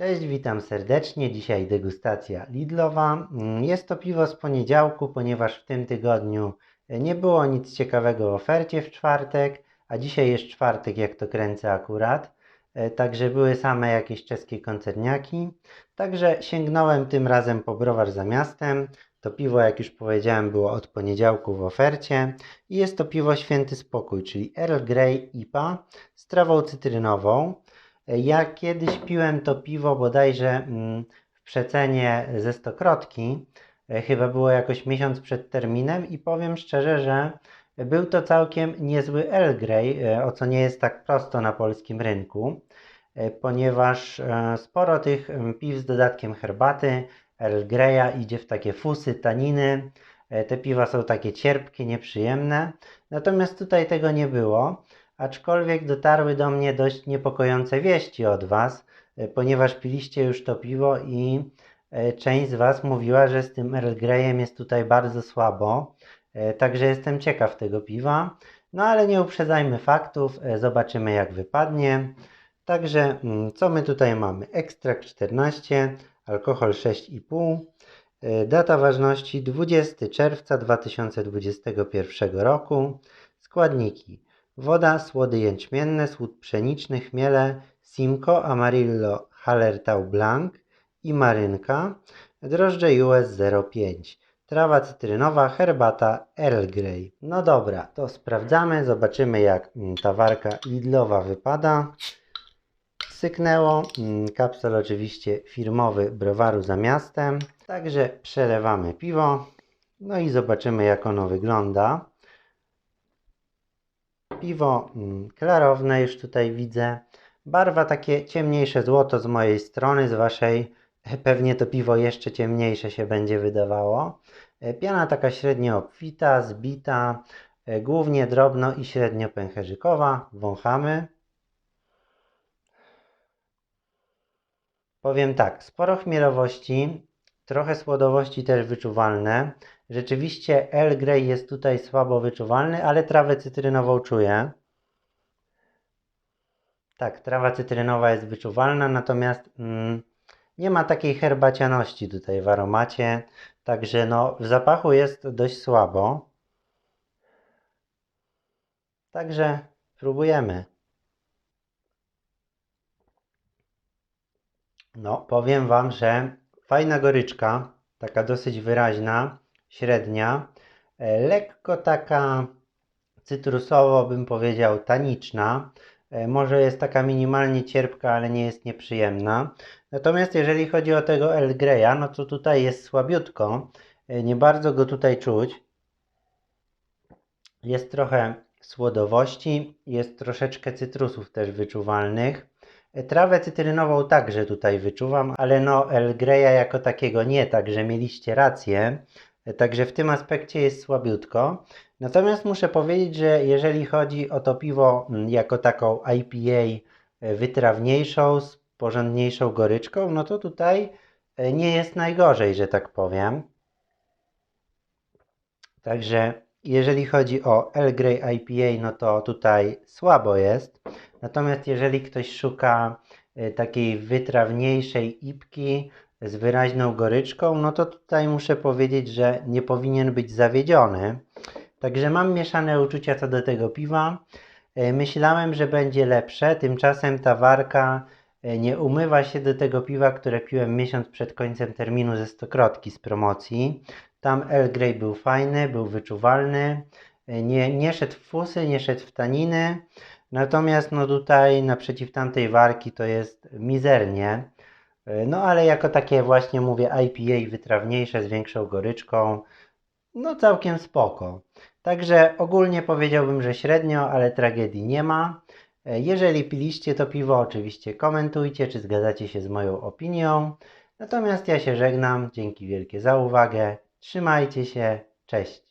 Cześć, witam serdecznie. Dzisiaj degustacja Lidlowa. Mm, Jest to piwo z poniedziałku, ponieważ w tym tygodniu nie było nic ciekawego w ofercie w czwartek, a dzisiaj jest czwartek, jak to kręcę akurat. E, Także były same jakieś czeskie koncerniaki. Także sięgnąłem tym razem po browar za miastem. To piwo, jak już powiedziałem, było od poniedziałku w ofercie. I jest to piwo Święty Spokój, czyli Earl Grey IPA z trawą cytrynową. Ja kiedyś piłem to piwo bodajże mm, w przecenie ze stokrotki. Chyba było jakoś miesiąc przed terminem i powiem szczerze, że był to całkiem niezły Earl Grey, e, o co nie jest tak prosto na polskim rynku, e, ponieważ e, sporo tych piw z dodatkiem herbaty Earl Greya idzie w takie fusy, taniny. Te piwa są takie cierpkie, nieprzyjemne. Natomiast tutaj tego nie było aczkolwiek dotarły do mnie dość niepokojące wieści od Was, e, ponieważ piliście już to piwo i e, część z Was mówiła, że z tym Earl Greyem jest tutaj bardzo słabo, E, także jestem ciekaw tego piwa. No ale nie uprzedzajmy faktów, zobaczymy jak wypadnie. Także mm, co my tutaj mamy? Ekstrakt 14, alkohol 6,5. E, Data ważności 20 czerwca 2021 roku. Składniki woda, słody jęczmienne, słód pszeniczny, chmiele, Simcoe, Amarillo, Hallertau Blanc i marynka, drożdże US 0,5, trawa cytrynowa, herbata Earl Grey. No dobra, to sprawdzamy, zobaczymy jak mm, ta warka Lidlowa wypada. Syknęło, mm, kapsel oczywiście firmowy browaru za miastem, także przelewamy piwo, no i zobaczymy jak ono wygląda. Piwo mm, klarowne już tutaj widzę. Barwa takie ciemniejsze złoto z mojej strony, z waszej pewnie to piwo jeszcze ciemniejsze się będzie wydawało. E, Piana taka średnio obfita, zbita, e, głównie drobno i średnio pęcherzykowa. Wąchamy. Powiem tak, sporo chmielowości, trochę słodowości też wyczuwalne. Rzeczywiście Earl Grey jest tutaj słabo wyczuwalny, ale trawę cytrynową czuję. Tak, trawa cytrynowa jest wyczuwalna, natomiast mm, nie ma takiej herbacianości tutaj w aromacie, także no w zapachu jest dość słabo. Także próbujemy. No, powiem Wam, że fajna goryczka, taka dosyć wyraźna, średnia, e, lekko taka cytrusowo bym powiedział taniczna. E, Może jest taka minimalnie cierpka, ale nie jest nieprzyjemna. Natomiast jeżeli chodzi o tego Earl Greya, no to tutaj jest słabiutko. E, Nie bardzo go tutaj czuć. Jest trochę słodowości, jest troszeczkę cytrusów też wyczuwalnych. Trawę cytrynową także tutaj wyczuwam, ale no Earl Greya jako takiego nie, także mieliście rację. Także w tym aspekcie jest słabiutko. Natomiast muszę powiedzieć, że jeżeli chodzi o to piwo mm, jako taką IPA e, wytrawniejszą, z porządniejszą goryczką, no to tutaj e, nie jest najgorzej, że tak powiem. Także jeżeli chodzi o Earl Grey IPA, no to tutaj słabo jest. Natomiast jeżeli ktoś szuka e, takiej wytrawniejszej ipki z wyraźną goryczką, no to tutaj muszę powiedzieć, że nie powinien być zawiedziony. Także mam mieszane uczucia co do tego piwa. E, Myślałem, że będzie lepsze, tymczasem ta warka e, nie umywa się do tego piwa, które piłem miesiąc przed końcem terminu ze stokrotki z promocji. Tam Earl Grey był fajny, był wyczuwalny, nie, nie szedł w fusy, nie szedł w taniny. Natomiast no tutaj naprzeciw tamtej warki to jest mizernie. No ale jako takie właśnie mówię IPA wytrawniejsze z większą goryczką, no całkiem spoko. Także ogólnie powiedziałbym, że średnio, ale tragedii nie ma. Jeżeli piliście to piwo, oczywiście komentujcie, czy zgadzacie się z moją opinią. Natomiast ja się żegnam. Dzięki wielkie za uwagę. Trzymajcie się. Cześć.